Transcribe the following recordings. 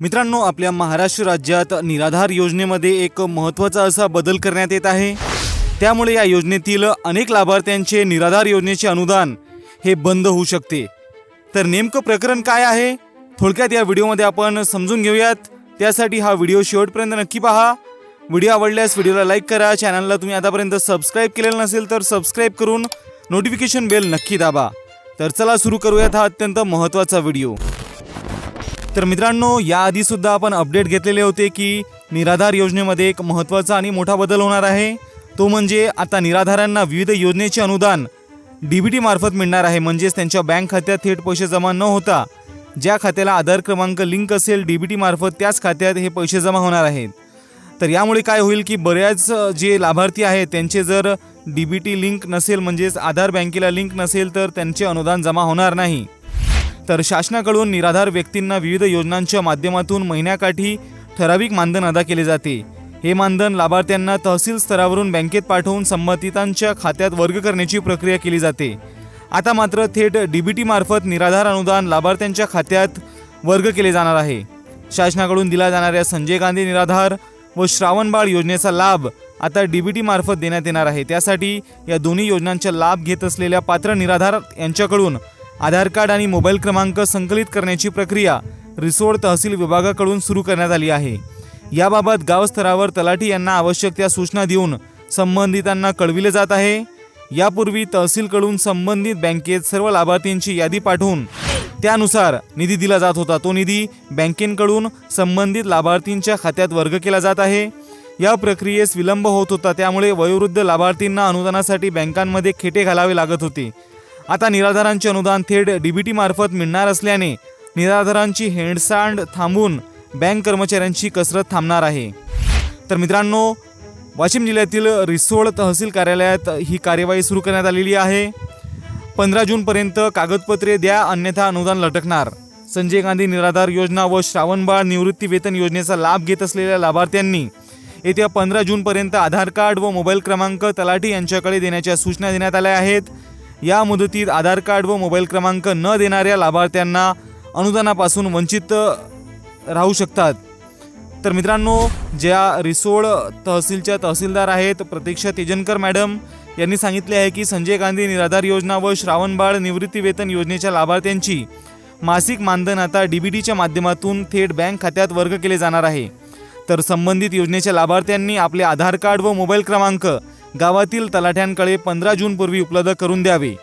मित्रांनो आपल्या महाराष्ट्र राज्यात निराधार योजनेमध्ये एक महत्त्वाचा असा बदल करण्यात येत आहे. त्यामुळे या योजनेतील अनेक लाभार्थ्यांचे निराधार योजनेचे अनुदान हे बंद होऊ शकते. तर नेमकं प्रकरण काय आहे? थोडक्यात या व्हिडिओमध्ये आपण समजून घेऊयात. त्यासाठी हा व्हिडिओ शेवटपर्यंत नक्की पहा. व्हिडिओ आवडल्यास व्हिडिओला लाईक करा. चॅनलला तुम्ही आतापर्यंत सबस्क्राईब केलेलं नसेल तर सबस्क्राईब करून नोटिफिकेशन बेल नक्की दाबा. तर चला सुरू करूयात हा अत्यंत महत्त्वाचा व्हिडिओ. तर मित्रांनो याआधी सुद्धा आपण अपडेट घेतलेले होते की निराधार योजनेमध्ये एक महत्त्वाचा आणि मोठा बदल होणार आहे. तो म्हणजे आता निराधारांना विविध योजनेचे अनुदान डी बी टी मार्फत मिळणार आहे. म्हणजेच त्यांच्या बँक खात्यात थेट पैसे जमा न होता ज्या खात्याला आधार क्रमांक लिंक असेल डी बी टी मार्फत त्याच खात्यात हे पैसे जमा होणार आहेत. तर यामुळे काय होईल की बऱ्याच जे लाभार्थी आहेत त्यांचे जर डी बी टी लिंक नसेल म्हणजेच आधार बँकेला लिंक नसेल तर त्यांचे अनुदान जमा होणार नाही. तर शासनाकडून निराधार व्यक्तींना विविध योजनांच्या माध्यमातून महिन्याकाठी ठराविक मानधन अदा केले जाते. हे मानधन लाभार्थ्यांना तहसील स्तरावरून बँकेत पाठवून संबंधितांच्या खात्यात वर्ग करण्याची प्रक्रिया केली जाते. आता मात्र थेट डी बी मार्फत निराधार अनुदान लाभार्थ्यांच्या खात्यात वर्ग केले जाणार आहे. शासनाकडून दिला जाणाऱ्या संजय गांधी निराधार व श्रावणबाळ योजनेचा लाभ आता डी बी मार्फत देण्यात येणार आहे. त्यासाठी या दोन्ही योजनांचा लाभ घेत असलेल्या पात्र निराधार यांच्याकडून आधार कार्ड आणि मोबाईल क्रमांक संकलित करण्याची प्रक्रिया रिसोड तहसील विभागाकडून सुरू करण्यात आली आहे. याबाबत गावस्तरावर तलाठी यांना आवश्यक त्या सूचना देऊन संबंधितांना कळविले जात आहे. यापूर्वी तहसीलकडून संबंधित बँकेत सर्व लाभार्थींची यादी पाठवून त्यानुसार निधी दिला जात होता. तो निधी बँकेकडून संबंधित लाभार्थींच्या खात्यात वर्ग केला जात आहे. या प्रक्रियेस विलंब होत होता. त्यामुळे वयोवृद्ध लाभार्थींना अनुदानासाठी बँकांमध्ये खेटे घालावे लागत होते. आता निराधारांचे अनुदान थेट डीबीटी मार्फत मिळणार असल्याने निराधारांची हेंडसांड थांबून बँक कर्मचाऱ्यांची कसरत थांबणार आहे. तर मित्रांनो वाशिम जिल्ह्यातील रिसोड तहसील कार्यालयात ही कार्यवाही सुरू करण्यात आलेली आहे. पंधरा जूनपर्यंत कागदपत्रे द्या अन्यथा अनुदान लटकणार. संजय गांधी निराधार योजना व श्रावणबाळ निवृत्ती वेतन योजनेचा लाभ घेत असलेल्या लाभार्थ्यांनी येत्या पंधरा जूनपर्यंत आधार कार्ड व मोबाईल क्रमांक तलाठी यांच्याकडे देण्याच्या सूचना देण्यात आल्या आहेत. या मुदतीत आधार कार्ड व मोबाईल क्रमांक न देणाऱ्या लाभार्थ्यांना अनुदानापासून वंचित राहू शकतात. तर मित्रांनो ज्या रिसोड तहसीलच्या तहसीलदार आहेत प्रतीक्षा तेजनकर मॅडम यांनी सांगितले आहे की संजय गांधी निराधार योजना व श्रावणबाळ निवृत्तीवेतन योजनेच्या लाभार्थ्यांची मासिक मानधन आता डी बी टीच्या माध्यमातून थेट बँक खात्यात वर्ग केले जाणार आहे. तर संबंधित योजनेच्या लाभार्थ्यांनी आपले आधार कार्ड व मोबाईल क्रमांक गावातील तलाठ्यांकडे पंधरा जूनपूर्वी उपलब्ध करून द्यावे.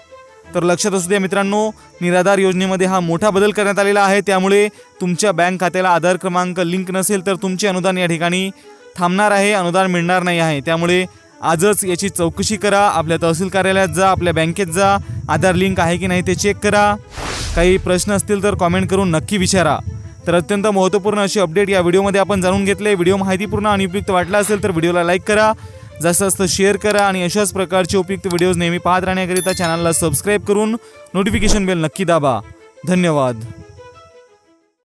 तर लक्षात असू द्या मित्रांनो निराधार योजनेमध्ये हा मोठा बदल करण्यात आलेला आहे. त्यामुळे तुमच्या बँक खात्याला आधार क्रमांक लिंक नसेल तर तुमचे अनुदान या ठिकाणी थांबणार आहे अनुदान मिळणार नाही आहे. त्यामुळे आजच याची चौकशी करा आपल्या तहसील कार्यालयात जा आपल्या बँकेत जा आधार लिंक आहे की नाही ते चेक करा. काही प्रश्न असतील तर कॉमेंट करून नक्की विचारा. तर अत्यंत महत्त्वपूर्ण अशी अपडेट या व्हिडिओमध्ये आपण जाणून घेतले. व्हिडिओ माहितीपूर्ण आणि उपयुक्त वाटला असेल तर व्हिडिओला लाईक करा. जास्त जास्त शेअर करा आणि अशाच प्रकारचे उपयुक्त व्हिडिओज नेहमी पाहत राहण्याकरिता चॅनलला सबस्क्राईब करून नोटिफिकेशन बेल नक्की दाबा. धन्यवाद.